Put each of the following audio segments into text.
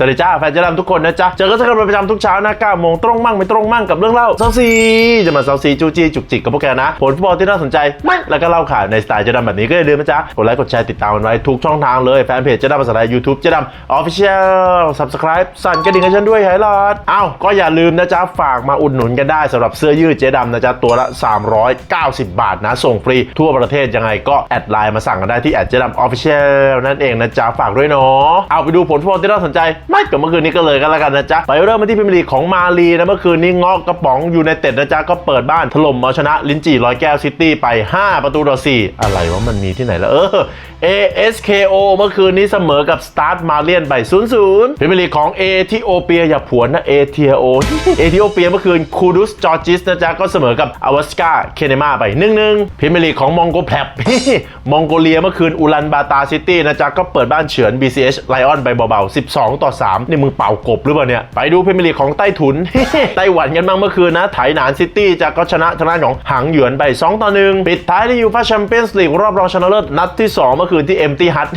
สวัสดีจ้าแฟนเจดำทุกคนนะจ๊ะ เจอกันสักกันเป็นประจำทุกเช้านะ9โมงตรงมั่งไม่ตรงมั่งกับเรื่องเล่าเซาซีจะมาเซาซีจูจีจุกจิกกับพวกแกนะ ผลฟุตบอลที่น่าสนใจไม่แล้วก็เล่าข่าวในสไตล์เจดำแบบนี้ก็อย่าลืมนะจ๊ะ กดไลค์กดแชร์ติดตามกันไว้ทุกช่องทางเลยแฟนเพจเจดำภาษาไทยยูทูบเจดำออฟฟิเชียล subscribe สั่นกระดิ่งให้ฉันด้วยไฮลอดอ้าวก็อย่าลืมนะจ๊ะฝากมาอุดหนุนกันได้สำหรับเสื้อยืดเจดำนะจ๊ะตัวละ 390 บาทนะส่งฟรีทั่วประเทศยังไงก็แอดไลน์มาสั่งกันได้ที่แอดเจดำออฟฟิเชียลนั่นเองนะจ๊ะฝากด้วยเนาะเอาไปดูผลฟุตบอลที่น่าสนใจไม่กับเมื่อคืนนี้ก็เลยกันแล้วกันนะจ๊ะ ไปเริ่มมาที่พรีเมียร์ลีของมาลีนะเมื่อคืนนี้งอกกระป๋องอยูไนเต็ดนะจ๊ะ ก็เปิดบ้านถล่มเอาชนะลินจีร้อยแก้วซิตี้ไป 5 ประตูต่อ4อะไรวะมันมีที่ไหนแล้วเออ ASKO เมื่อคืนนี้เสมอกับสตาร์ทมาเลียนไป0-0พรีเมียร์ลีของเอธิโอเปียอย่าผวนนะเอเทียโอเอธิโอเปียเมื่อคืนคูดุสจอร์จิสนะจ๊ะก็เสมอกับอวัสกาเคเนมาไป1-1พรีเมียร์ลีของมองโกแพลบมองโกเลียเมื่อคืนอุลันบาตาซิตี้นะจ๊ะก็เปิดบ้านเฉือน BCH ไลออนไปเบาๆ12 ต่อ3นี่มึงเป่ากบหรือเปล่าเนี่ย ไปดูพรีเมียร์ลีกของไต้ถุน ไต้หวันกันบ้างเมื่อคืนนะ ไถหนานซิตี้จะก็ชนะทางด้านของหางหยวนไป 2 ต่อ 1 ปิดท้ายที่ยูฟ่าแชมเปี้ยนส์ลีกรอบรองชนะเลิศนัดที่ 2 เมื่อคืนที่เอ็มตีฮัท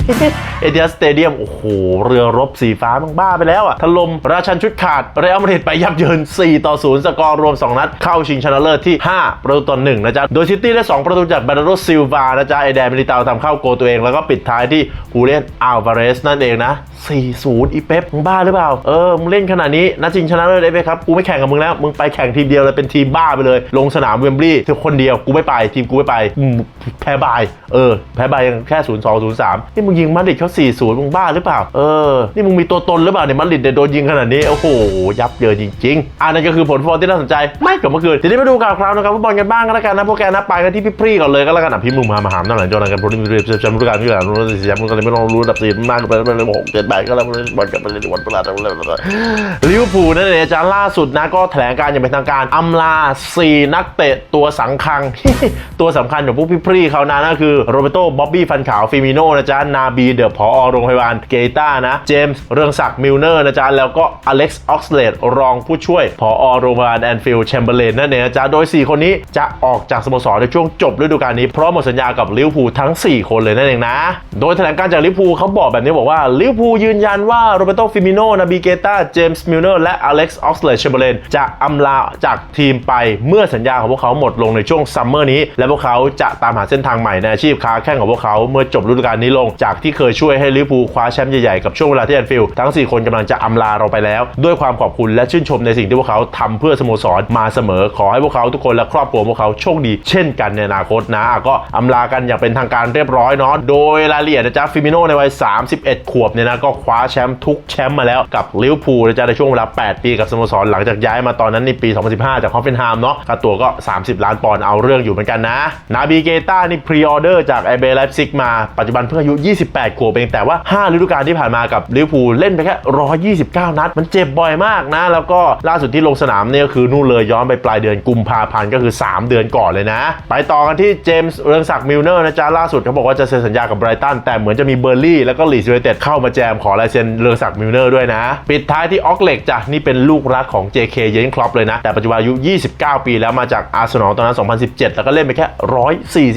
เอเดียสเตเดียมโอ้โห เรือรบสีฟ้ามึงบ้าไปแล้วอะถล่มราชันชุดขาดเรอัลมาดริดไปยับเยิน 4 ต่อ 0 สกอร์รวม 2 นัด เข้าชิงชนะเลิศที่ 5 ประตูต่อ1นะจ๊ะโดยซิตี้ได้ 2 ประตูจากบาร์โรซิลวานะจ๊ะไอแดนมิลิตาวทำเข้าโกตัวเองแล้วก็ปิดท้ายที่ฮูเลียนอัลวาเรสนั่นเองนะ 4-0 อีเป๊ปมึงบ้าหรือเปล่า เออ มึงเล่นขนาดนี้นัดชิงชนะเลิศได้ไหมครับ กูไม่แข่งกับมึงแล้ว มึงไปแข่งทีมเดียวเลยเป็นทีมบ้าไปเลย ลงสนามเวมบลีย์เธอคนเดียว กูไม่ไป ทีมกูไม่ไปอืมแพ้บาย เออ แพ้บายยังแค่0-2 0-3นี่มึงยิงมาดริดเขา4-0มึงบ้าหรือเปล่า เออ นี่มึงมีตัวตนหรือเปล่าเนี่ยมาดริดเนี่ยโดนยิงขนาดนี้ โอ้โห ยับเยินจริงๆอันนั้นก็คือผลฟุตบอลที่น่าสนใจ ไม่กับเมื่อคืนทีนี้มาดูข่าวคราวนะครับฟุตบอลกันบ้างก็แล้วกันนะพวกแกนะไปกันที่พี่พรีก่อนเลยก็แล้วกันอะพี่มึงมามาหามนั่นแหละจอนันกันพลมีเรียบจำรู้การที่หลังรู้สิจำรู้กันไม่ต้องรู้ดับสี่มากไปไปเลยหกเจ็ดแปดก็แล้วบอลกันไปเลยวันประหลาดอะไรลิเวอร์พูลนั่นเองอาจารย์ล่าสุดนะก็แถลงการอย่างเป็นทางการอำลา 4 นักเตะตัวสังคัง ตัวสำคัญของพวกพี่พรี่เขานะนั่นคือโรเบโต้บ๊อบบี้ฟันขาวฟิมิโนนะจ๊ะนาบีเดอะพอโรงพยาบาลเกต้านะเจมส์เรืองศักดิ์มิลเนอร์นะจ๊ะแล้วก็อเล็กซ์ออกซเลดรองผู้ช่วยพอโรงพยาบาลแอนฟิลด์แชมเบอร์เลนนั่นเองนะจ๊ะโดย 4 คนนี้จะออกจากสโมสรในช่วงจบฤดูกาลนี้เพราะหมดสัญญากับลิเวอร์พูลทั้ง 4 คนเลยนั่นเองนะ โดยแถลงการจากลิเวอร์พูลเขาบอกแบบนี้บอกว่าลิเวอร์พูลยืนยันว่าโรเบโตฟิมิโนนาบีเกตาเจมส์มิลเนอร์และอเล็กซ์ออกซเลดแชมเบอร์เลนจะอำลาจากทีมไปเมื่อสัญญาของพวกเขาหมดลงในช่วงซัมเมอร์นี้ และพวกเขาจะตามหาเส้นทางใหม่ในอาชีพค้าแข่งของพวกเขาเมื่อจบฤดูกาลนี้ลงจากที่เคยช่วยให้ลิเวอร์พูลคว้าแชมป์ใหญ่ๆกับช่วงเวลาที่แอนฟิลด์ทั้ง 4 คนกำลังจะอำลาเราไปแล้ว ด้วยความขอบคุณและชื่นชมในสิ่งที่พวกเขาทำเพื่อสโมสรมาเสมอขอให้พวกเขาทุกคนและครอบครัวพวกเขาโชคดีเช่นกันในอนาคตนะอะก็อำลากันอย่างเป็นทางการเรียบร้อยเนาะโดยรายละเอียดนะจ๊ะฟิมิโนในวัย 31 ขวบเนี่ยนะก็คว้าแชมป์ทุกแชมป์มาแล้วกับลิเวอร์พูลนะจ๊ะในช่วงเวลา 8 ปีกับสโมสรหลังจากย้ายมาตอนนั้นในปี 2015 จากฮอฟเฟนไฮม์เนาะค่าตัวก็ 30 ล้านปอนด์เอาเรื่องอยู่เหมือนกันนะ นาบีเกต้านี่พรีออเดอร์จากไอเบไลฟ์ซิกมาปัจจุบันเพิ่งอายุ 28 ขวบเองแต่ว่า 5 ฤดูกาลที่ผ่านมากับลิเวอร์พูลเล่นไปแค่ 129 นัด มันเจ็บบ่อยมากนะ แล้วก็ล่าสุดที่ลงสนามเนี่ยก็คือนู่นเลยย้อนไปปลายเดือนกุมภาพันธ์ก็คือ 3 เดือนก่อนเลยนะ ไปต่อกันที่เจมส์เรืองศักดิ์มิลเนอร์นะจ๊ะล่าสุดเขาบอกว่าจะเซ็นสัญญากับไบรตันแต่เหมือนจะมีเบอร์ลี่แล้วก็ลีสยูไนเต็ดเข้ามาแจมขอลายเซ็นเรืองศักดิ์มิลเนอร์ด้วยนะ ปิดท้ายที่ออกเล็กจ้ะนี่เป็นลูกรักของ JK เยนคลอปเลยนะ แต่ปัจจุบันอายุ 29 ปีแล้วมาจากอาร์เซนอลตอนนั้น 2017 แล้วก็เล่นไปแค่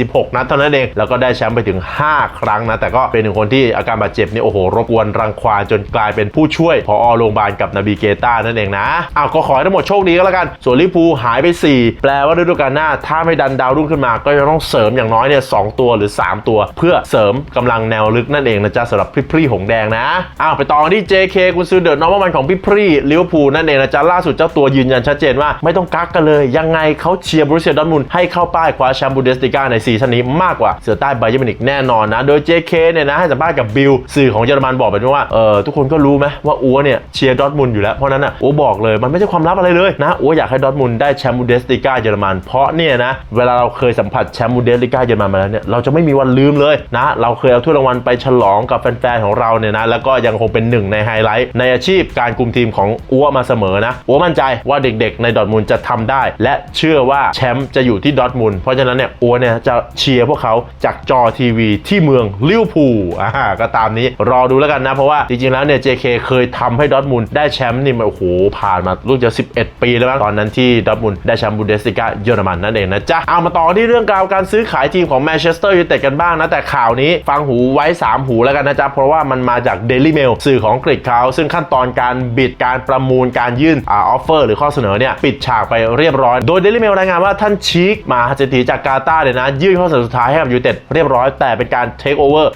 146 นัดเท่านั้นเอง แล้วก็ได้แชมป์ไปถึง 5 ครั้งนะ แต่ก็เป็นหนึ่งคนที่อาการบาดเจ็บนี่โอ้โหรบกวนรังควานจนกลายเป็นผู้ช่วยพอโรงพยาบาลกับนาบีเกต้านั่นเองนะอ้าวก็ขอให้ทั้งหมดโชคดีก็แล้วกัน ส่วนลิเวอร์พูหายไป 4 แปลว่าฤดูกาลหน้า ถ้าไม่ดันดาวรุ่งขึ้นมา ก็จะต้องเสริมอย่างน้อยเนี่ยสตัวหรือ 3 ตัว เพื่อเสริมกำลังแนวลึกนั่นเองนะจ๊ะสำหรับพี่พรีหงแดงนะอ้าวไปต่อที่ JK คุณซื้อเดอะนอร์มันของพี่พรีลิเวอร์พูลนั่นเองนะจ๊ะล่าสุดเจ้าตัวยืนยันชัดเจนว่าไม่ต้องกักกันเลย ยังไงเขาเชียร์บรูเซียดอทมุนให้เข้าป้ายคว้าแชมป์บูเดสติก้าในซีซั่นนี้มากกว่าเสือใต้ไบเยอร์มินิกแน่นอนนะ โดย JK เนี่ยนะให้สัมภาษณ์กับบิลสื่อของเยอรมันบอกแบบนี้ว่าเออทุกคนก็รู้ไหมว่าอัวเนี่ยเชียร์ดอทมุนอยู่แล้วเพราะนั้นอะอัวบอกเลยมันไม่ใช่ความลับอะไรเลยนะอัวอยากให้ดอทมุนได้แชมป์บูเดสติก้าเยอรมันเพราะเนี่ยนะเวลาเราเคยสัมผัสแชมป์บูเดสติก้าเยอรมันมาแล้วเนี่ยเราจะไม่มีวันลืมเลยนะเราเคยเอาถ้วยรางวัลไปฉลองกับแฟนๆของเราเนี่ยนะแล้วก็ยังคงเป็นหนึ่งในไฮไลท์ในอาชีพการคุมทีมของอัวมาเสมอนะอัวมั่นใจว่าเด็กๆ ในดอทมุนด์จะทำได้ และเชื่อว่าแชมป์จะอยู่ที่ดอทมุนด์เพราะฉะนั้นเนี่ยอัวเนี่ยจะเชียร์พวกเขาจากจอทีวีที่เมืองลิเวอร์พูลอ่าก็ตามนี้รอดูแล้วกันนะ เพราะว่าจริงๆแล้วเนี่ย JK เคยทำให้ดอทมุนด์ได้แชมป์นี่มันโอ้โหผ่านมารู้จะ 11 ปีแล้วมั้งตอนนั้นที่ดอทมุนด์ได้แชมป์บูเดสติก้าเยอรมันนั่นเองนะจ๊ะเอามาต่อที่เรื่องราวการซื้อขายทีมของแมนเชสเตอร์ยูไนเต็ดกันบ้างนะแต่ข่าวนี้ฟังหูไว้ 3 หูแล้วกันนะจ๊ะเพราะว่ามันมาจาก Daily Mail สื่อของอังกฤษดเขาซึ่งขั้นตอนการบิดการประมูลการยื่นออฟเฟอร์หรือข้อเสนอเนี่ยปิดฉากไปเรียบร้อย โดยเดลิเมลรายงานว่าท่านชีกมาฮัจเจตีจากกาตาร์เนี่ยนะยื่นข้อเสนอสุดท้ายให้กับยูเต็ดเรียบร้อยแต่เป็นการเทคโอเวอร์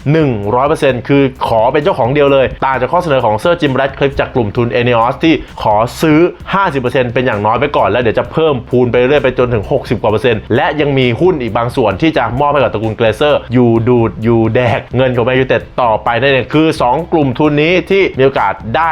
100%คือขอเป็นเจ้าของเดียวเลย ต่างจากข้อเสนอของเซอร์จิมแรดคลิฟจากกลุ่มทุนเอเนอสที่ขอซื้อ 50%เป็นอย่างน้อยไปก่อน แล้วเดี๋ยวจะเพิ่มพูนไปเรื่อยไปจนถึง 60กว่าเปอร์เซ็นต์และยังมีหุ้นอีกบางส่วนที่จะมอบให้กับตระกูลเกรเซอร์อยู่ดูดอยู่แดกเงินของแมนยูเต็ดต่อไปนั่นเองคือ 2 กลุ่มทุนนี้ที่มีโอกาสได้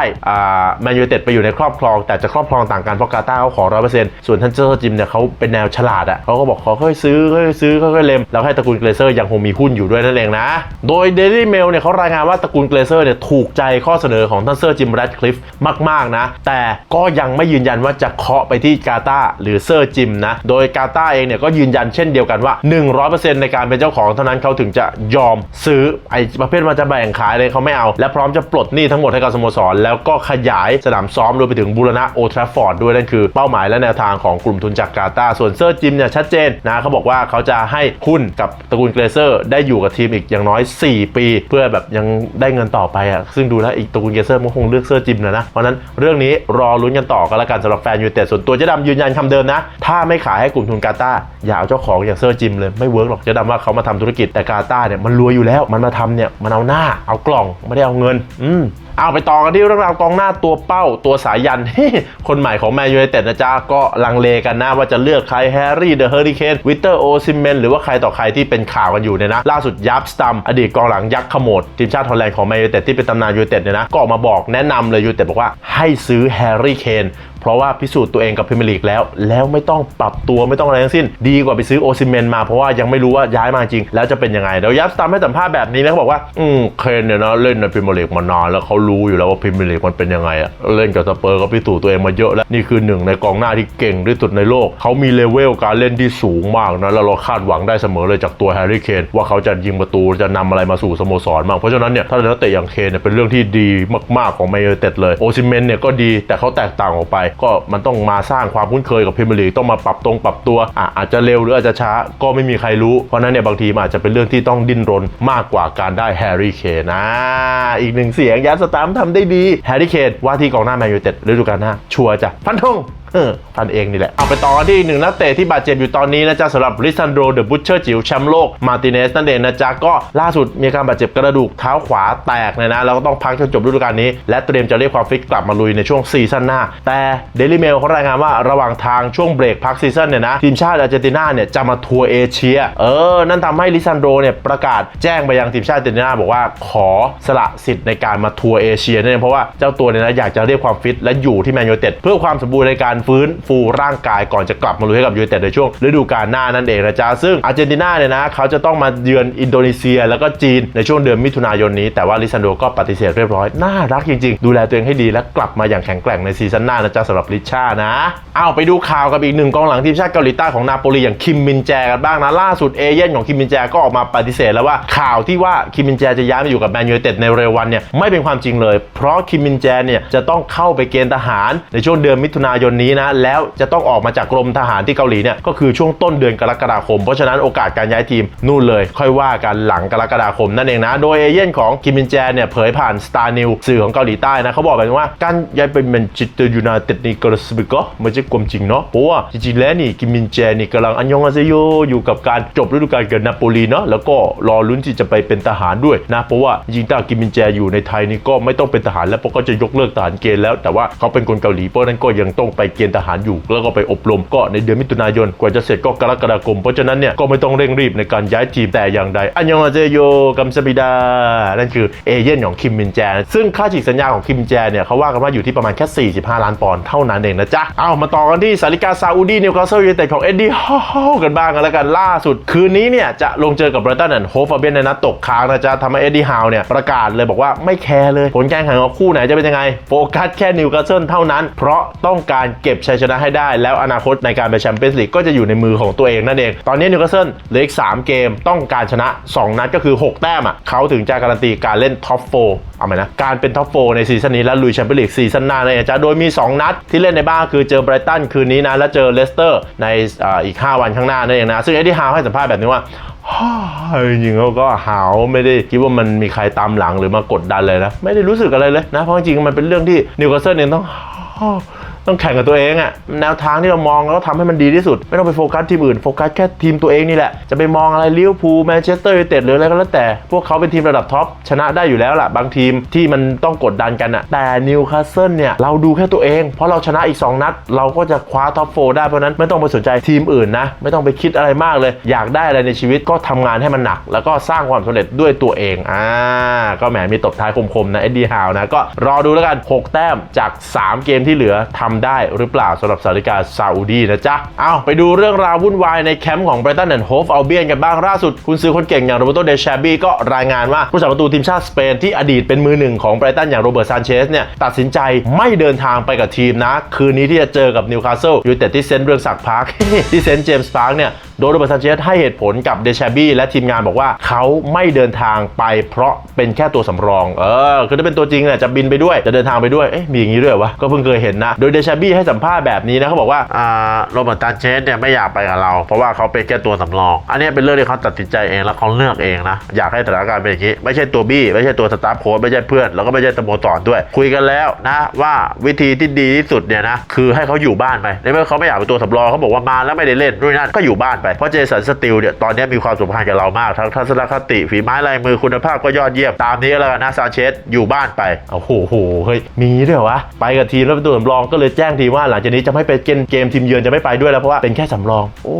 แมนยูเต็ดไปอยู่ในครอบครอง แต่จะครอบครองต่างกันเพราะกาตาเขาขอร้อยเปอร์เซ็นต์ส่วนท่านเจอร์จิมเนี่ยเขาเป็นแนวฉลาดอะเขาก็บอกขอค่อยซื้อค่อยซื้อค่อยเล็มแล้วให้ตระกูลเกรเซอร์ยังคงมีหุ้นอยู่ด้วยนั่นเองนะ โดย Daily Mail เนี่ยเขารายงานว่าตระกูลเกรเซอร์เนี่ยถูกใจข้อเสนอของท่านเซอร์จิมแรดคลิฟมาก ๆ นะ แต่ก็ยังไม่ยืนยันว่าจะเคาะไปที่กาตาหรือเซอร์จิมนะ โดยกาตาเองเนี่ยก็ยืนยันเช่นเดียวกันว่า 100%ในการเป็นเจ้าของเท่านั้นเขาถึงจะยอมซื้อไอ้ประเภทมันจะแบ่งขายเลยเขาไม่เอา และพร้อมจะปลดหนี้ทั้งหมดให้กับสโมสร แล้วก็ขยายสนามซ้อมรวมไปถึงบูรณะโอทราฟอร์ดด้วยนั่นคือเป้าหมายและแนวทางของกลุ่มทุนจากกาตาส่วนเซอร์จิมเนี่ยชัดเจนนะเขาบอกว่าเขาจะให้หุ้นกับตระกูลเกรเซอร์ได้อยู่กับทีมอีกอย่างน้อย 4 ปี เพื่อแบบยังได้เงินต่อไปอะซึ่งดูแล้วอีกตระกูลเกรเซอร์มันคงเลือกเซอร์จิมนะนะเพราะนั้นเรื่องนี้รอลุ้นกันต่อกันละกันสำหรับแฟนยูเต็ดส่วนตัวเจ๊ดำยืนยันคำเดิมนะ ถ้าไม่ขายให้กลุ่มทุนกาตาอย่าเอาเจ้าของอย่างเซอร์จิมเลยไม่เวิร์กหรอกเจ๊ดำว่าเขามาทำธุรกิจแต่กาตาเนี่ยมันรวยอยู่แล้วมันมาทำเนี่ยมันเอาหน้าเอากล่องไม่ได้เอาเงิน อืม เอาไปต่อกันที่เรื่องราวกองหน้าตัวเป้าตัวสายัน คนใหม่ของแมนยูไนเต็ดนะจ๊ะก็ลังเลกันนะว่าจะเลือกใครแฮร์รี่เดอะเฮอริเคนวิเตอร์โอซิเมนหรือว่าใครต่อใครที่เป็นข่าวกันอยู่เนี่ยนะ ล่าสุดยับสตัมอดีตกองหลังยักษ์ขโมดทีมชาติฮอลแลนด์ของแมนยูไนเต็ดที่เป็นตำนานยูไนเต็ดเนี่ยนะก็ออกมาบอกแนะนำเลยยูไนเต็ดบอกว่าให้ซื้อแฮร์รี่เคน เพราะว่าพิสูจน์ตัวเองกับพรีเมียร์ลีกแล้ว แล้วไม่ต้องปรับตัวไม่ต้องอะไรทั้งสิ้น ดีกว่าไปซื้อโอซิเมนมาเพราะว่ายังไม่รู้ว่าย้ายมาจริง แล้วจะเป็นยังไงเดี๋ยวยับสตัมให้สัมภาษณ์แบบนี้นะเขาบอกว่าอืมเคนเนี่ยนะเล่นในพรีเมียร์ลีกมานานแล้วเขารู้อยู่แล้วว่าพรีเมียร์ลีกมันเป็นยังไงอะเล่นกับสเปอร์ก็พิสูจน์ตัวเองมาเยอะแล้วนี่คือหนึ่งในกองหน้าที่เก่งที่สุดในโลกเขามีเลเวลการเล่นที่สูงมากนะแล้วเราคาดหวังได้เสมอเลยจากตัวแฮร์รี่เคนว่าเขาจะยิงประตูจะนำอะไรมาสู่สโมสรบ้างเพราะฉะนั้นเนี่ยถ้านักเตะอย่างเคนเนี่ยเป็นเรื่องที่ดีมากๆของแมนยูเต็ดเลยโอซิเมนเนี่ยก็ดีแต่เขาแตกต่างออกไปก็มันต้องมาสร้างความคุ้นเคยกับพรีเมียร์ลีกต้องมาปรับตรงปรับตัวอะอาจจะเร็วหรืออาจจะช้าก็ไม่มีใครรู้ เพราะนั้นเนี่ยบางทีมันอาจจะเป็นเรื่องที่ต้องดิ้นรนมากกว่าการได้แฮร์รี่เคนนะอีกหนึ่งเสียงยัดสตาร์มทำได้ดีแฮร์รี่เคนว่าที่กองหน้าแมนยูเต็ดฤดูกาลหน้าชัวร์จ้ะฟันธง เออพันเองนี่แหละเอาไปต่อกันที่หนึ่งนักเตะที่บาดเจ็บอยู่ตอนนี้นะจ๊ะสำหรับลิซันโดเดอะบุชเชอร์จิ๋วแชมป์โลกมาติเนสนั่นเองนะจ๊ะก็ล่าสุดมีการบาดเจ็บกระดูกเท้าขวาแตกเลยนะแล้วก็ต้องพักจนจบฤดูกาลนี้ และเตรียมจะเรียกความฟิตกลับมาลุยในช่วงซีซั่นหน้า แต่เดลิเมลเขารายงานว่าระหว่างทางช่วงเบรกพักซีซั่นเนี่ยนะทีมชาติอาร์เจนตินาเนี่ยจะมาทัวร์เอเชีย เออ นั่นทำให้ลิซันโดเนี่ยประกาศแจ้งไปยังทีมชาติอาร์เจนตินาบอกว่าขอสละสิทธิ์ในการมาทัวร์เอเชียนั่นเพราะว่าเจ้าตัวเนี่ยนะอยากจะเรียกความฟิตและอยู่ที่แมนยูเต็ดเพื่อความสมบูรณ์ในการฟื้นฟูร่างกายก่อนจะกลับมาลุยให้กับยูไนเต็ดในช่วงฤดูกาลหน้านั่นเองนะจ๊ะซึ่งอาร์เจนตินาเนี่ยนะเขาจะต้องมาเยือนอินโดนีเซีย แล้วก็จีนในช่วงเดือนมิถุนายนนี้แต่ว่าลิซันโดก็ปฏิเสธเรียบร้อยน่ารักจริงๆ ดูแลตัวเองให้ดีและกลับมาอย่างแข็งแกร่งในซีซั่นหน้านะจ๊ะสำหรับลิชานะเอาไปดูข่าวกับอีกหนึ่งกองหลังทีมชาติเกาหลีใต้ของนาโปลีอย่างคิมมินแจกันบ้างนะล่าสุดเอเย่นของคิมมินแจก็ออกมาปฏิเสธแล้วว่าข่าวที่ว่าคิมมินแจจะย้ายมาอยู่กับแมนยูไนเต็ดในเร็ววันเนี่ยไม่เป็นความจริงเลย เพราะคิมมินแจเนี่ยจะต้องเข้าไปเกณฑ์ทหารในช่วงเดือนมิถุนายนนี้นะแล้วจะต้องออกมาจากกรมทหารที่เกาหลีเนี่ยก็คือช่วงต้นเดือนกรกฎาคม เพราะฉะนั้นโอกาสการย้ายทีมนู่นเลย ค่อยว่ากันหลังกรกฎาคมนั่นเองนะโดยเอเย่นของคิมมินแจเนี่ยเผยผ่าน Star News สื่อของเกาหลีใต้นะเขาบอกแบบว่าการย้ายไปแมนเชสเตอร์ยูไนเต็ดนี่กรู้สึกก็ไม่ใช่ความจริงเนาะเพราะว่าจริงๆแล้วนี่คิมมินแจนี่กำลังอันยองอาเซโยอยู่กับการจบฤดูกาลกับนาโปลีเนาะแล้วก็รอลุ้นที่จะไปเป็นทหารด้วยนะเพราะว่าจริงๆถ้าคิมมินแจอยู่ในไทยนี่ก็ไม่ต้องเป็นทหารแล้วเพราะก็จะยกเลิกทหารเกณฑ์แล้วแต่ว่าเขาเป็นคนเกาหลีเพราะนั้นก็ยังต้องไปเกณฑ์ทหารอยู่ แล้วก็ไปอบรมก็ในเดือนมิถุนายนกว่าจะเสร็จก็กรกฎาคม เพราะฉะนั้นเนี่ยก็ไม่ต้องเร่งรีบในการย้ายทีมแต่อย่างใดอันยองอาเซโยกัมซาบิดา นั่นคือเอเย่นของคิมมินแจซึ่งค่าฉีกสัญญาของคิมมินแจเนี่ยเขาว่ากันว่าอยู่ที่ประมาณแค่ 45 ล้านปอนด์เท่านั้นเองนะจ๊ะเอามาต่อกันที่สาริกาซาอุดีนิวคาสเซิลยูไนเต็ดของเอ็ดดี้ฮาวกันบ้างกันแล้วกันล่าสุด คืนนี้เนี่ยจะลงเจอกับเบรตันแอนด์โฮฟเบนในนัดตกค้างนะจ๊ะทำให้เอ็ดดี้ฮาวเนี่ยประกาศเลยบอกว่าไม่แคร์เลย ผลการแข่งขันของคู่ไหนจะเป็นยังไงโฟกัสแค่นิวคาสเซิลเท่านั้น เพราะต้องการเกก็บชัยชนะให้ได้ แล้วอนาคตในการไปแชมเปี้ยนส์ลีกก็จะอยู่ในมือของตัวเองนั่นเอง ตอนนี้นิวคาสเซิลเหลืออีก 3 เกมต้องการชนะ 2 นัดก็คือ 6 แต้มอะเขาถึงจะการันตีการเล่นท็อปโฟเอาไหมนะ การเป็นท็อปโฟในซีซั่นนี้และลุยแชมเปี้ยนส์ลีกซีซั่นหน้าเนี่ยจะโดยมี 2 นัดที่เล่นในบ้านคือเจอไบรตันคืนนี้นะ แล้วเจอเลสเตอร์ในอ,อีก 5 วันข้างหน้านั่นเองนะ ซึ่งเอ็ดดี้ฮาวให้สัมภาษณ์แบบนี้ว่าจริงเขาก็หาวไม่ได้คิดว่ามันมีใครตามหลังหรือมากดดันเลยนะ ไม่ได้รู้สึกอะไรเลยนะ เพราะจริงมันเป็นเรื่องที่นิวคาสเซิลเองต้อง ต้องแข่งกับตัวเองอะแนวทางที่เรามองแล้วก็ทำให้มันดีที่สุด ไม่ต้องไปโฟกัสทีมอื่นโฟกัสแค่ทีมตัวเองนี่แหละ จะไปมองอะไรลิเวอร์พูลแมนเชสเตอร์ยูไนเต็ดหรืออะไรก็แล้วแต่ พวกเขาเป็นทีมระดับท็อปชนะได้อยู่แล้วล่ะ บางทีมที่มันต้องกดดันกันอะแต่นิวคาสเซิลเนี่ยเราดูแค่ตัวเอง เพราะเราชนะอีก 2 นัด เราก็จะคว้าท็อปโฟได้เพราะนั้นไม่ต้องไปสนใจทีมอื่นนะ ไม่ต้องไปคิดอะไรมากเลย อยากได้อะไรในชีวิตก็ทำงานให้มันหนัก แล้วก็สร้างความสำเร็จด้วยตัวเองอ่าก็แหมมีตบท้ายคมๆนะเอ็ดดี้ฮาวนะก็รอดูแล้วกัน 6 แต้มจาก 3 เกมที่เหลือทำได้หรือเปล่าสำหรับสาริกาซาอุดีนะจ๊ะ เอาไปดูเรื่องราววุ่นวายในแคมป์ของไบรตันแอนด์โฮฟอัลเบียนกันบ้างล่าสุด คุณซื้อคนเก่งอย่างโรเบโตเดชาบีก็รายงานว่าผู้สาประตูทีมชาติสเปนที่อดีตเป็นมือหนึ่งของไบรตันอย่างโรเบิร์ตซานเชสเนี่ยตัดสินใจไม่เดินทางไปกับทีมนะ คืนนี้ที่จะเจอกับนิวคาสเซิลยูไนเต็ดที่เซนต์เรืองศักดิ์พาร์คที่เซนต์เจมส์พาร์คเนี่ยโดยโรเบิร์ตซานเชสให้เหตุผลกับเดชาบีและทีมงานบอกว่าเขาไม่เดินทางไปเพราะเป็นแค่ตัวสำรอง เออคือถ้าเป็นตัวจริงเนี่ยจะบินไปด้วยจะเดินทางไปด้วยเอ๊ะมีอย่างนี้ด้วยวะก็เพิ่งเคยเห็นนะโดยเดชาบี้ให้สัมภาษณ์แบบนี้นะเขาบอกว่าอ่าโรเบิร์ตซานเชสเนี่ยไม่อยากไปกับเรา เพราะว่าเขาเป็นแค่ตัวสำรอง อันนี้เป็นเรื่องที่เขาตัดสินใจเองแล้วเขาเลือกเองนะ อยากให้สถานการณ์เป็นอย่างนี้ ไม่ใช่ตัวบี้ ไม่ใช่ตัวสตาฟโค้ชไม่ใช่เพื่อนแล้วก็ไม่ใช่สโมสรด้วย คุยกันแล้วนะว่าวิธีที่ดีที่สุดเนี่ยนะคือให้เขาอยู่บ้านไปในเมื่อเขาไม่อยากเป็นตัวสำรองเขาบอกว่ามาแล้วไม่ได้เล่นด้วยนั่นก็อยู่บ้านไปเพราะเจสันสติลเนี่ยตอนนี้มีความสัมพันกับเรามากทั้งทัศนคติฝีไม้ลายมือคุณภาพก็ยอดเยี่ยมตามนี้แล้วนะซานเชสอยู่บ้านไปโอ้โหเฮ้ยมีด้วยเหรอวะไปกับทีมแล้วเป็นตัวสำรองก็เลยแจ้งทีว่าหลังจากนี้จะไม่ไปเกมเกมทีมเยือนจะไม่ไปด้วยแล้วเพราะว่าเป็นแค่สำรอง โอ้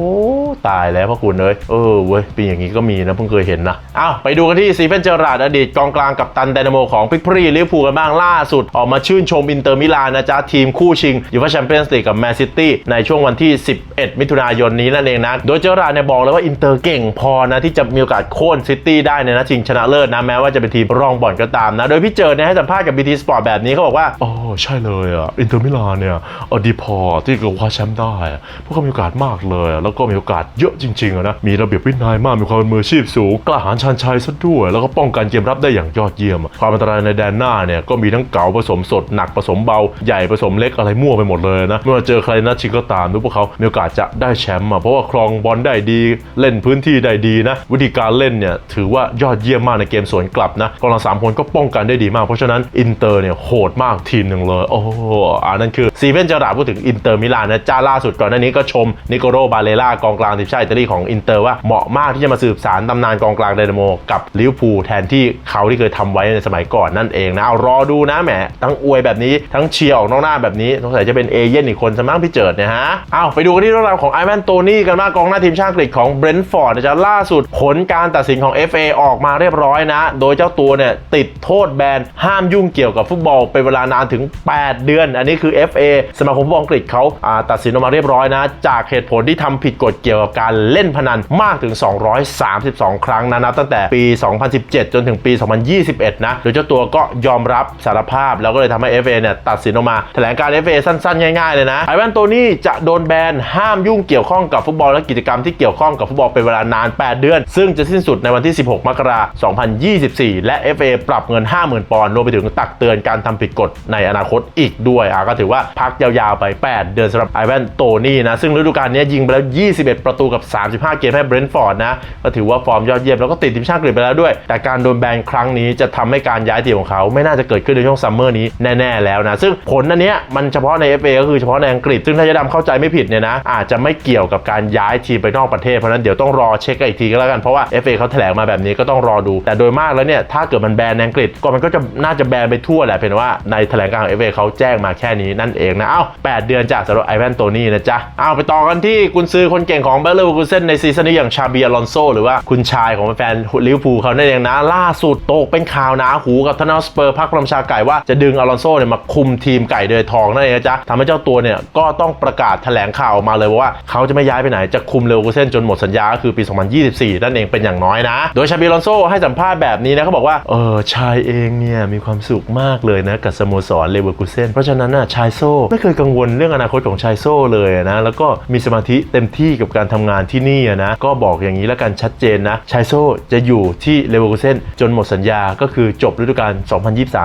ตายแล้วพ่อคุณเอ้ยเออเว้ยเป็นอย่างนี้ก็มีนะเพิ่งเคยเห็นนะอ้าวไปดูกันที่ซีเฟนเจอราดอดีตกองกลางกับตันไดนาโมของพิกพรีลิเวอร์พูลกันบ้างล่าสุด ออกมาชื่นชมอินเตอร์มิลานนะจ๊ะทีมคู่ชิงยูฟ่าแชมเปี้ยนส์ลีกกับแมนซิตี้ในช่วงวันที่ 11 มิถุนายนนี้นั่นเองนะโดยเจอราดเนี่ยบอกเลยว่าอินเตอร์เก่งพอนะที่จะมีโอกาสโค่นซิตี้ได้ในนัดชิงชนะเลิศนะแม้ว่าจะเป็นทีมรองบอลก็ตามนะโดยพี่เจอเนี่ยให้สัมภาษณ์กับ BT Sport แบบนี้เขาบอกว่าโอ้ใช่เลยอะอินเตอร์มิลานเนี่ยอดีพอที่จะคว้าแชมป์ได้ พวกเขามีโอกาสมากเลย แล้วก็มีโอกาสเยอะจริงๆนะมีระเบียบวินัยมากมีความเป็นมืออาชีพสูงกล้าหาญชันชัยซะด้วย แล้วก็ป้องกันเกมรับได้อย่างยอดเยี่ยม ความอันตรายในแดนหน้าเนี่ยก็มีทั้งเก๋าผสมสดหนักผสมเบาใหญ่ผสมเล็กอะไรมั่วไปหมดเลยนะไม่ว่าเจอใครนัดชิงก็ตามทุกพวกเขามีโอกาสจะได้แชมป์เพราะว่าครองบอลได้ดีเล่นพื้นที่ได้ดีนะ วิธีการเล่นเนี่ยถือว่ายอดเยี่ยมมากในเกมสวนกลับนะกองหลังสามคนก็ป้องกันได้ดีมากเพราะฉะนั้นอินเตอร์เนี่ยโหดมากทีมหนึ่งเลยโอ้โหอันนั้นคือซีเวนเจอราร์ดพูดถึงอินเตอร์มิลานนะจ้าล่าสุดก่อนหน้านี้ก็ชมนิโกโรบาเลล่ากองกลางทีมชาติอิตาลีของอินเตอร์ว่าเหมาะมากที่จะมาสืบสารตำนานกองกลางไดนาโมกับลิเวอร์พูลแทนที่เขาที่เคยทำไว้ในสมัยก่อนนั่นเองนะเอารอดูนะแหมทั้งอวยแบบนี้ทั้งเชียร์ออกนอกหน้าแบบนี้สงสัยจะเป็นเอเย่นอีกคนสมั่งพี่เจิดเนี่ยฮะเอาไปดูกันที่เรื่องราวของไอแมนโตนี่กันบ้างกองหน้าทีมชาติอังกฤษของเบรนท์ฟอร์ดนะจ๊ะล่าสุดผลการตัดสินของ FA ออกมาเรียบร้อยนะ โดยเจ้าตัวเนี่ยติดโทษแบนห้ามยุ่งเกี่ยวกับฟุตบอลเป็นเวลานานถึง 8 เดือน อันนี้คือ FA สมาคมฟุตบอลอังกฤษเขาตัดสินออกมาเรียบร้อยนะ จากเหตุผลที่ทำผิดกฎเกี่ยวกับการเล่นพนันมากถึง 232 ครั้งนะนับตั้งแต่ปี 2017 จนถึงปี 2021 นะโดยเจ้าตัวก็ยอมรับสารภาพ แล้วก็เลยทำให้ FA เนี่ยตัดสินออกมาแถลงการ FA สั้นๆ ง่ายๆ เลยนะไอแวนโตนี่จะโดนแบนห้ามยุ่งเกี่ยวข้องกับฟุตบอลและกิจกรรมที่เกี่ยวข้องกับฟุตบอลเป็นเวลานาน 8 เดือน ซึ่งจะสิ้นสุดในวันที่ 16 มกราคม 2024 และ FA ปรับเงิน 50,000 ปอนด์รวมไปถึงตักเตือนการทำผิดกฎในอนาคตอีกด้วยอะก็ถือว่าพักยาวๆไป 8 เดือนสำหรับไอแวนโตนี่นะ ซึ่งฤดูกาลนี้ยิงไปแล้ว 21 ประตูกับ 35 เกมให้เบรนท์ฟอร์ดนะ ก็ถือว่าฟอร์มยอดเยี่ยมแล้วก็ติดทีมชาติอังกฤษไปแล้วด้วย แต่การโดนแบนครั้งนี้จะทำให้การย้ายทีมของเขาไม่น่าจะเกิดขึ้นในช่วงซัมเมอร์นี้แน่ๆแล้วนะ ซึ่งผลอันนี้มันเฉพาะใน FA ก็คือเฉพาะในอังกฤษ ซึ่งถ้าจะดำเข้าใจไม่ผิดเนี่ยนะอาจจะไม่เกี่ยวกับการย้ายทีมไปนอกประเทศเพราะนั้นเดี๋ยวต้องรอเช็คกันอีกทีก็แล้วกันเพราะว่า FA เขาแถลงมาแบบนี้ก็ต้องรอดู แต่โดยมากแล้วเนี่ยถ้าเกิดมันแบนในอังกฤษก็มันก็จะน่าจะแบนไปทั่วแหละเพียงว่าในแถลงการของ FA เขาแจ้งมาแค่นี้นั่นเองนะ เอ้า 8 เดือนจากสำหรับไอแวนโตนี่นะจ๊ะ เอาไปต่อกันที่กุนซือคนเก่งของเบลเลอร์กุนเซนในซีซั่นนี้อย่างชาบีอลอนโซหรือว่าคุณชายของแฟนลิเวอร์พูลเขานั่นเองนะ ล่าสุดตกเป็นข่าวหนาหูกับทนอสเปอร์พักลำชาไก่ว่าจะดึงอลอนโซเนี่ยมาคุมทีมไก่เดือยทองนั่นเองนะจ๊ะทำให้เจ้าตัวเนี่ยก็ต้องประกาศแถลงข่าวออกมาเลยว่าเขาจะไม่ย้ายไปไหนจะคุมเลเวอร์กูเซนจนหมดสัญญาก็คือปี 2024 นั่นเองเป็นอย่างน้อยนะ โดยชาบีอลอนโซให้สัมภาษณ์แบบนี้นะเขาบอกว่าเออชายเองเนี่ยมีความสุขมากเลยนะกับสโมสรเลเวอร์กูเซนเพราะฉะนั้นน่ะชายโซไม่เคยกังวลเรื่องอนาคตของชายโซ่เลยนะแล้วก็มีสมาธิเต็มที่กับการทำงานที่นี่นะก็บอกอย่างนี้แล้วกันชัดเจนนะชายโซ่จะอยู่ที่เลเวอร์คูเซนจนหมดสัญญาก็คือจบฤดูกาล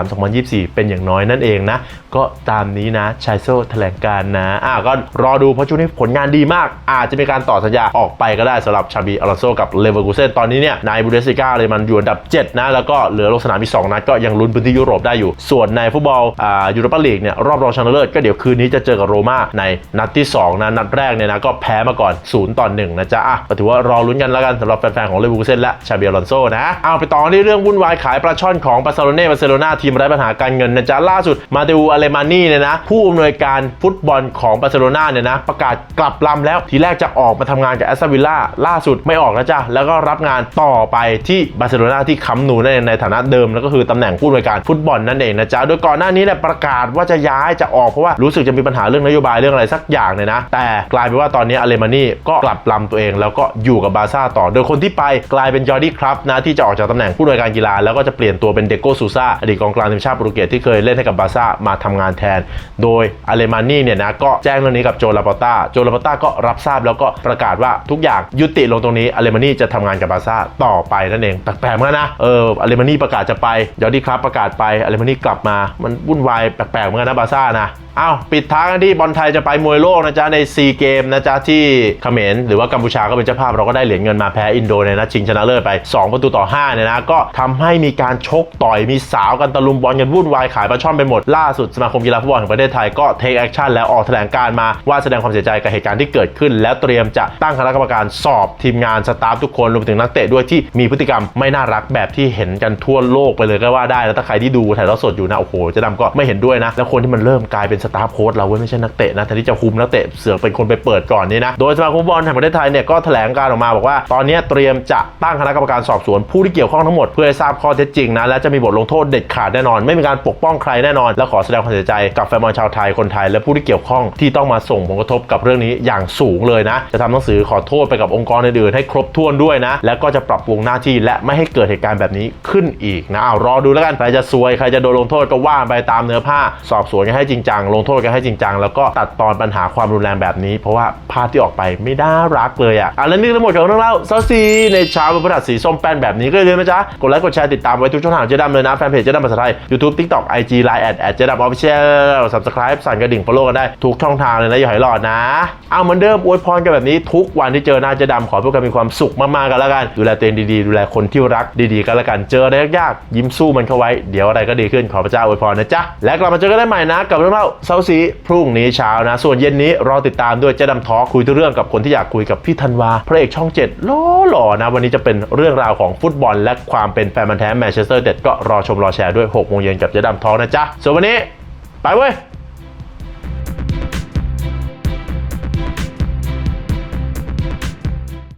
2023-2024 เป็นอย่างน้อยนั่นเองนะ ก็ตามนี้นะชายโซ่แถลงการนะอะก็รอดูเพราะช่วงนี้ผลงานดีมาก อาจจะมีการต่อสัญญาออกไปก็ได้สำหรับชาบีอลอนโซกับเลเวอร์คูเซนตอนนี้เนี่ยในบูเดสลิก้าเลยมันอยู่อันดับ 7 นะ แล้วก็เหลือลงสนามอีก2นัดก็ยังลุ้นพื้นที่ยุโรปได้อยู่ส่วนในฟุตบอลอ่ายูโรปาลีกเนี่ยรอบรองชนะเลิศก็เดี๋ยวคืนนี้จะเจอกับโรม่าในนัดที่ 2 นะ นัดแรกเนี่ยนะก็แพ้มาก่อน0ต่อ1นะจ๊ะอะก็ถือว่ารอลุ้นกันแล้วกันสำหรับแฟนๆของเลวูเซนและชาเบีอลอนโซนะเอาไปต่อที่เรื่องวุ่นวายขายปลาช่อนของบาร์เซโลนาบาร์เซโลนาทีมไร้ปัญหาการเงินนะจ๊ะล่าสุดมาเตอูอาเลมานี่เนี่ยนะผู้อำนวยการฟุตบอลของบาร์เซโลนาเนี่ยนะประกาศกลับลำแล้วทีแรกจะออกมาทำงานกับแอสตันวิลล่าล่าสุดไม่ออกแล้วจ้ะแล้วก็รับงานต่อไปที่บาร์เซโลนาที่คัมป์นูนั่นในฐานะเดิมแล้วก็คือตำแหน่งผู้อำนวยการฟุตบอลนั่นเองนะจ๊ะโดยก่อนหน้านี้เนี่ยประกาศว่าจะย้ายจะออกเพราะว่ารู้สึกจะมีปัญหาเรื่องนโยบายเรื่องอะไรสักอย่างเนี่ยนะ แต่กลายเป็นว่าตอนนี้อาเลมานี่ก็กลับลำตัวเอง แล้วก็อยู่กับบาร์ซ่าต่อ โดยคนที่ไปกลายเป็นจอร์ดี้ครับนะที่จะออกจากตำแหน่งผู้อำนวยการกีฬาแล้วก็จะเปลี่ยนตัวเป็นเดโกซูซาอดีตกองกลางทีมชาติโปรตุเกสที่เคยเล่นให้กับบาร์ซ่ามาทำงานแทน โดยอาเลมานี่เนี่ยนะก็แจ้งเรื่องนี้กับโจลาปอต้าโจลาปอต้าก็รับทราบแล้วก็ประกาศว่าทุกอย่างยุติลงตรงนี้อาเลมานี่จะทำงานกับบาร์ซ่าต่อไปนั่นเองแปลกๆเหมือนกันนะเอออาเลมานี่ประกาศจะไปจอร์ดี้ครับประกาศไปอาเลมานีกลับมามันวุ่นวายแปลกๆเหมือนกันนะบาซ่านะอ้าวปิดท้ายกันที่บอลไทยจะไปมวยโลกนะจ๊ะในซีเกมนะจ๊ะที่เขมรหรือว่ากัมพูชาก็เป็นเจ้าภาพเราก็ได้เหรียญเงินมาแพ้อินโดในนัดชิงชนะเลิศไป 2 ประตูต่อ5เนี่ยนะก็ทำให้มีการชกต่อยมีสาวกันตะลุมบอลกันวุ่นวายขายปลาช่อนไปหมดล่าสุดสมาคมกีฬาฟุตบอลแห่งประเทศไทยก็เทคแอคชั่นแล้วออกแถลงการมาว่าแสดงความเสียใจกับเหตุการณ์ที่เกิดขึ้น แล้วเตรียมจะตั้งคณะกรรมการสอบทีมงานสตาฟทุกคนรวมถึงนักเตะด้วยที่มีพฤติกรรมไม่น่ารักแบบที่เห็นกันทั่วโลกไปเลยก็ว่าได้แล้วถ้าใครที่ดูถ่ายทอดสดอยู่นะโอ้โหเจะดำก็ไม่เห็นด้วยนะแล้วคนที่มันเริ่มกลายเป็นสตาฟโค้ชเราเว้ยไม่ใช่นักเตะนะแทนที่จะคุมนักเตะเสือกเป็นคนไปเปิดก่อนนี่นะ โดยสมาคมฟุตบอลแห่งประเทศไทยเนี่ยก็แถลงการออกมาบอกว่า ตอนนี้เตรียมจะตั้งคณะกรรมการสอบสวนผู้ที่เกี่ยวข้องทั้งหมดเพื่อให้ทราบข้อเท็จจริงนะและจะมีบทลงโทษเด็ดขาดแน่นอน ไม่มีการปกป้องใครแน่นอน และขอแสดงความเสียใจกับแฟนบอลชาวไทยคนไทย และผู้ที่เกี่ยวข้องที่ต้องมาส่งผลกระทบกับเรื่องนี้อย่างสูงเลยนะจะทำหนังสือขอโทษไปกับองค์กรอื่นๆให้ครบถ้วนด้วยนะ และก็จะปรับปรุงหน้าที่และไม่ให้เกิดเหตุการณ์แบบนี้ขึ้นอีกนะเอารอดูแล้วกันใครจะซวยใครจะโดนลงโทษก็ว่าไปตามเนื้อผ้าสอบสวนกันให้จริงจังลงโทษกันให้จริงจังแล้วก็ตัดตอนปัญหาความรุนแรงแบบนี้ เพราะว่าภาพที่ออกไปไม่น่ารักเลยอะอะแล้วนี่ทั้งหมดของเรื่องเล่าซาซีในเช้าวันพฤหัสสีส้มแป้นแบบนี้ก็อย่าลืมนะจ๊ะกดไลค์กดแชร์ติดตามไว้ทุกช่องทางเจ๊ดำเลยนะแฟนเพจเจ๊ดำภาษาไทย YouTube TikTok IG Line แอดแอดเจ๊ดำออฟฟิเชียล Subscribe สั่นกระดิ่ง follow กันได้ทุกช่องทางเลยนะอย่าให้หลอดนะเอาเหมือนเดิมอวยพรกันแบบนี้ทุกวันที่เจอหน้าเจ๊ดำขอพวกกันมีความสุขมากๆกันแล้วกันดูแลตัวเองดีๆ ดูแลคนที่รักดีๆกันแล้วกันเจออะไรยากๆยิ้มสู้มันเข้าไว้เดี๋ยวอะไรก็ดีขึ้นขอพระเจ้าอวยพรนะจ๊ะและกลับมาเจอกันได้ใหม่นะ กับเรื่องเล่าเซาซีพรุ่งนี้เช้านะ ส่วนเย็นนี้รอติดตามด้วยเจ๊ดำทอคุยทุกเรื่องกับคนที่อยากคุยกับพี่ธันวา พระเอกช่องเจ็ดล้อหล่อนะ วันนี้จะเป็นเรื่องราวของฟุตบอล และความเป็นแฟนมันแท้แมนเชสเตอร์เด็ดก็รอชมรอแชร์ด้วย6โมงเย็นกับเจ๊ดำทอนะจ๊ะส่วนวันนี้ไปเว้ย